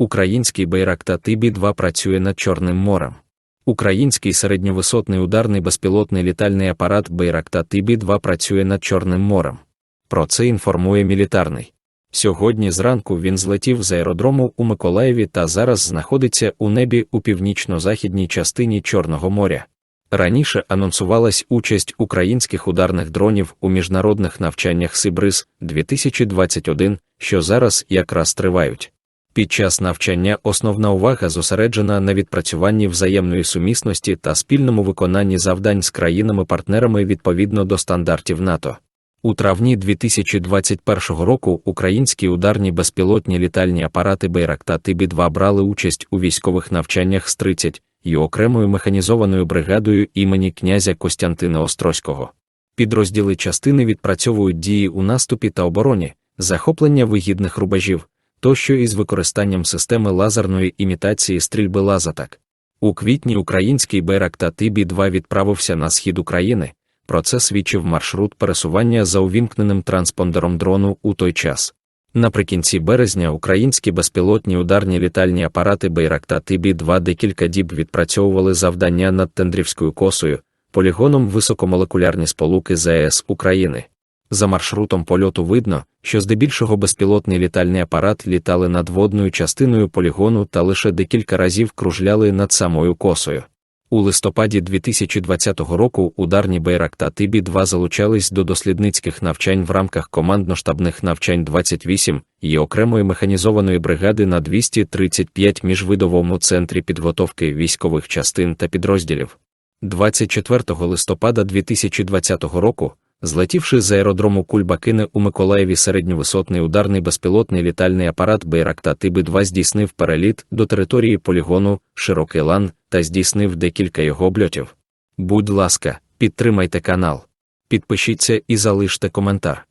Український Байракта Тибі 2 працює над Чорним морем. Український середньовисотний ударний безпілотний літальний апарат Байракта Тибі 2 працює над Чорним морем. Про це інформує мілітарний. Сьогодні зранку він злетів з аеродрому у Миколаєві та зараз знаходиться у небі у північно-західній частині Чорного моря. Раніше анонсувалась участь українських ударних дронів у міжнародних навчаннях Сибриз 2021, що зараз якраз тривають. Під час навчання основна увага зосереджена на відпрацюванні взаємної сумісності та спільному виконанні завдань з країнами-партнерами відповідно до стандартів НАТО. У травні 2021 року українські ударні безпілотні літальні апарати Байракта Тибі-2 брали участь у військових навчаннях з 30 і окремою механізованою бригадою імені князя Костянтина Острозького. Підрозділи частини відпрацьовують дії у наступі та обороні, захоплення вигідних рубежів, тощо із використанням системи лазерної імітації стрільби лазатак. У квітні український Байракта Тибі-2 відправився на схід України. Про це свідчив маршрут пересування за увімкненим транспондером дрону у той час. Наприкінці березня українські безпілотні ударні літальні апарати Байракта Тибі-2 декілька діб відпрацьовували завдання над Тендрівською косою, полігоном високомолекулярні сполуки ЗАЕС України. За маршрутом польоту видно, що здебільшого безпілотний літальний апарат літали над водною частиною полігону та лише декілька разів кружляли над самою косою. У листопаді 2020 року ударні Байракта Тибі-2 залучались до дослідницьких навчань в рамках командно-штабних навчань 28 і окремої механізованої бригади на 235 міжвидовому центрі підготовки військових частин та підрозділів. 24 листопада 2020 року, злетівши з аеродрому Кульбакини у Миколаєві середньовисотний ударний безпілотний літальний апарат Байракта Тиби-2 здійснив переліт до території полігону Широкий Лан та здійснив декілька його обльотів. Будь ласка, підтримайте канал, підпишіться і залиште коментар.